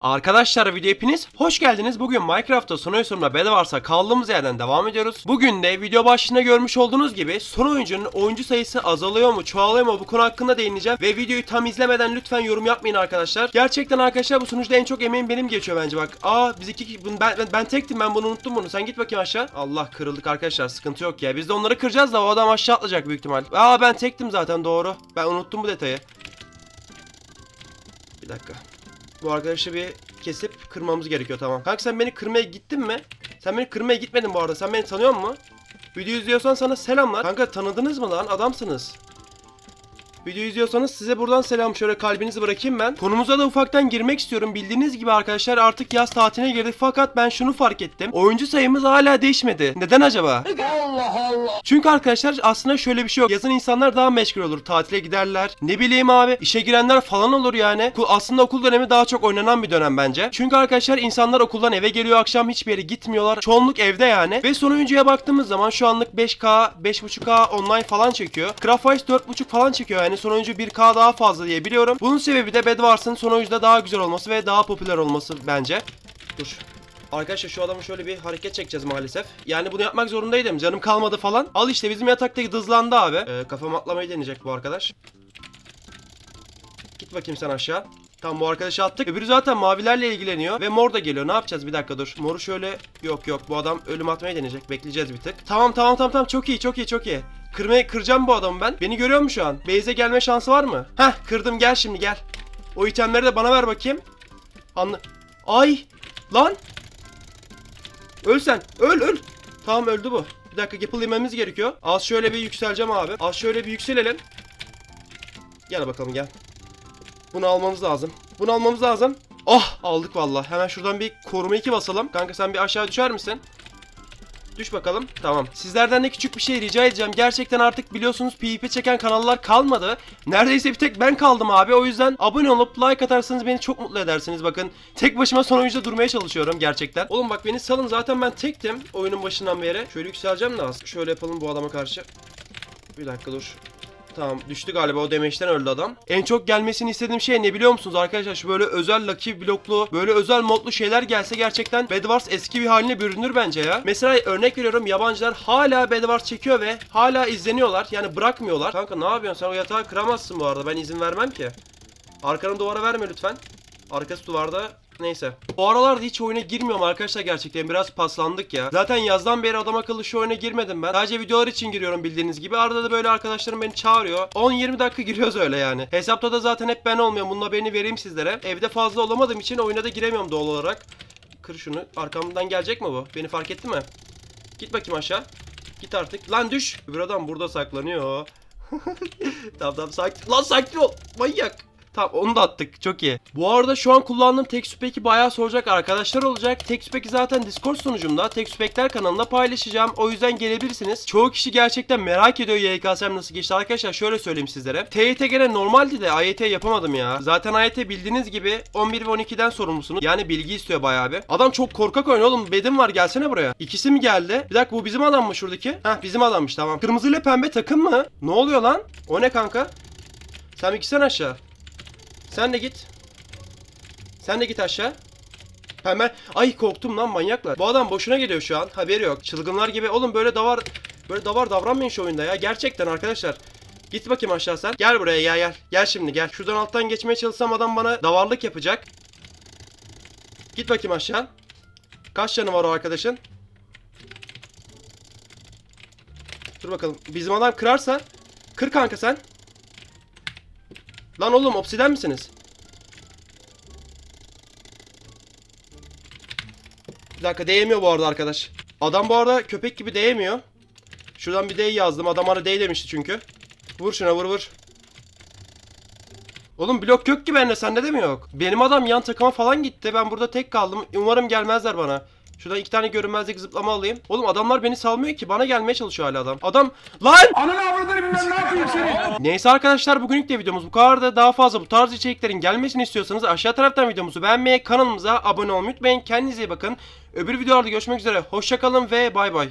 Arkadaşlar video hepiniz hoş geldiniz. Bugün Minecraft'ta son oyunumda Bedwars'a kaldığımız yerden devam ediyoruz. Bugün de video başında görmüş olduğunuz gibi son oyuncunun oyuncu sayısı azalıyor mu çoğalıyor mu bu konu hakkında değineceğim. Ve videoyu tam izlemeden lütfen yorum yapmayın arkadaşlar. Gerçekten arkadaşlar bu sunucuda en çok emeğim benim geçiyor bence bak. Aa biz iki ben, ben, ben tektim ben bunu unuttum bunu. Sen git bakayım aşağı. Allah kırıldık arkadaşlar sıkıntı yok ya. Biz de onları kıracağız da o adam aşağı atlayacak büyük ihtimal. Aa ben tektim zaten doğru. Ben unuttum bu detayı. Bir dakika. Bu arkadaşı bir kesip kırmamız gerekiyor tamam. Kanka sen beni kırmaya gittin mi? Sen beni kırmaya gitmedin bu arada. Sen beni tanıyor musun? Video izliyorsan sana selamlar. Kanka tanıdınız mı lan? Adamsınız. Video izliyorsanız size buradan selam. Şöyle kalbinizi bırakayım ben. Konumuza da ufaktan girmek istiyorum. Bildiğiniz gibi arkadaşlar artık yaz tatiline girdik. Fakat ben şunu fark ettim. Oyuncu sayımız hala değişmedi. Neden acaba? Çünkü arkadaşlar aslında şöyle bir şey yok. Yazın insanlar daha meşgul olur. Tatile giderler. Ne bileyim abi işe girenler falan olur yani. Aslında okul dönemi daha çok oynanan bir dönem bence. Çünkü arkadaşlar insanlar okuldan eve geliyor akşam hiçbir yere gitmiyorlar. Çoğunluk evde yani. Ve son oyuncuya baktığımız zaman şu anlık 5K, 5.5K online falan çekiyor. Craftwise 4.5 falan çekiyor yani son oyuncu 1K daha fazla diye biliyorum. Bunun sebebi de Bedwars'ın son oyuncuda daha güzel olması ve daha popüler olması bence. Dur. Arkadaşlar şu adamı şöyle bir hareket çekeceğiz maalesef. Yani bunu yapmak zorundaydım. Canım kalmadı falan. Al işte bizim yataktaki dızlandı abi. Ee, kafam atlamayı deneyecek bu arkadaş. Git bakayım sen aşağı. Tamam bu arkadaşı attık. Öbürü zaten mavilerle ilgileniyor. Ve mor da geliyor. Ne yapacağız? Bir dakika dur. Moru şöyle... Yok yok bu adam ölüm atmayı deneyecek. Bekleyeceğiz bir tık. Tamam tamam tamam tamam. Çok iyi çok iyi çok iyi. Kırmaya kıracağım bu adamı ben. Beni görüyor mu şu an? Beyze gelme şansı var mı? Heh kırdım gel şimdi gel. O itemleri de bana ver bakayım. Anla... Ay! Lan! Öl sen. Öl öl. Tamam öldü bu. Bir dakika yapıl yememiz gerekiyor. Az şöyle bir yükseleceğim abi. Az şöyle bir yükselelim. Gel bakalım gel. Bunu almamız lazım. Bunu almamız lazım. Oh aldık valla. Hemen şuradan bir koruma 2 basalım. Kanka sen bir aşağı düşer misin? Düş bakalım. Tamam. Sizlerden de küçük bir şey rica edeceğim. Gerçekten artık biliyorsunuz PvP çeken kanallar kalmadı. Neredeyse bir tek ben kaldım abi. O yüzden abone olup like atarsanız beni çok mutlu edersiniz. Bakın tek başıma son oyuncuda durmaya çalışıyorum gerçekten. Oğlum bak beni salın zaten ben tektim oyunun başından beri. Şöyle yükseleceğim de az. Şöyle yapalım bu adama karşı. Bir dakika dur. Tamam düştü galiba o demeçten öldü adam. En çok gelmesini istediğim şey ne biliyor musunuz arkadaşlar? Böyle özel lucky bloklu, böyle özel modlu şeyler gelse gerçekten Bedwars eski bir haline bürünür bence ya. Mesela örnek veriyorum yabancılar hala Bedwars çekiyor ve hala izleniyorlar. Yani bırakmıyorlar. Kanka ne yapıyorsun sen o yatağı kıramazsın bu arada ben izin vermem ki. Arkanı duvara verme lütfen. Arkası duvarda. Neyse. Bu aralarda hiç oyuna girmiyorum arkadaşlar gerçekten. Biraz paslandık ya. Zaten yazdan beri adam akıllı şu oyuna girmedim ben. Sadece videolar için giriyorum bildiğiniz gibi. Arada da böyle arkadaşlarım beni çağırıyor. 10-20 dakika giriyoruz öyle yani. Hesapta da zaten hep ben olmuyorum. Bunun haberini vereyim sizlere. Evde fazla olamadığım için oyuna da giremiyorum doğal olarak. Kır şunu. Arkamdan gelecek mi bu? Beni fark etti mi? Git bakayım aşağı. Git artık. Lan düş. Öbür adam burada saklanıyor. tamam tamam sakin. Lan sakin ol. Manyak. Tamam onu da attık. Çok iyi. Bu arada şu an kullandığım TechSpec'i bayağı soracak arkadaşlar olacak. TechSpec'i zaten Discord sunucumda TechSpec'ler kanalında paylaşacağım. O yüzden gelebilirsiniz. Çoğu kişi gerçekten merak ediyor YKS'm nasıl geçti. Arkadaşlar şöyle söyleyeyim sizlere. TYT gene normaldi de AYT yapamadım ya. Zaten AYT bildiğiniz gibi 11 ve 12'den sorumlusunuz. Yani bilgi istiyor bayağı bir. Adam çok korkak oynuyor oğlum. Bedim var gelsene buraya. İkisi mi geldi? Bir dakika bu bizim adam mı şuradaki? Heh bizim adammış tamam. Kırmızı ile pembe takım mı? Ne oluyor lan? O ne kanka? Sen gitsene aşağı. Sen de git. Sen de git aşağı. Hemen ay korktum lan manyaklar. Bu adam boşuna geliyor şu an. Haberi yok. Çılgınlar gibi. Oğlum böyle davar böyle davar davranmayın şu oyunda ya. Gerçekten arkadaşlar. Git bakayım aşağı sen. Gel buraya gel gel. Gel şimdi gel. Şuradan alttan geçmeye çalışsam adam bana davarlık yapacak. Git bakayım aşağı. Kaç canı var o arkadaşın? Dur bakalım. Bizim adam kırarsa. Kır kanka sen. Lan oğlum obsiden misiniz? Bir dakika değmiyor bu arada arkadaş. Adam bu arada köpek gibi değmiyor. Şuradan bir D yazdım. Adam bana D demişti çünkü. Vur şuna vur vur. Oğlum blok yok ki bende sende de mi yok? Benim adam yan takıma falan gitti. Ben burada tek kaldım. Umarım gelmezler bana. Şuradan iki tane görünmezlik zıplama alayım. Oğlum adamlar beni salmıyor ki. Bana gelmeye çalışıyor hala adam. Adam... Lan! Ananı avradını bilmem ne yapayım seni. Neyse arkadaşlar bugünlük de videomuz bu kadar da daha fazla bu tarz içeriklerin gelmesini istiyorsanız aşağı taraftan videomuzu beğenmeyi, kanalımıza abone olmayı unutmayın. Kendinize iyi bakın. Öbür videolarda görüşmek üzere. Hoşçakalın ve bay bay.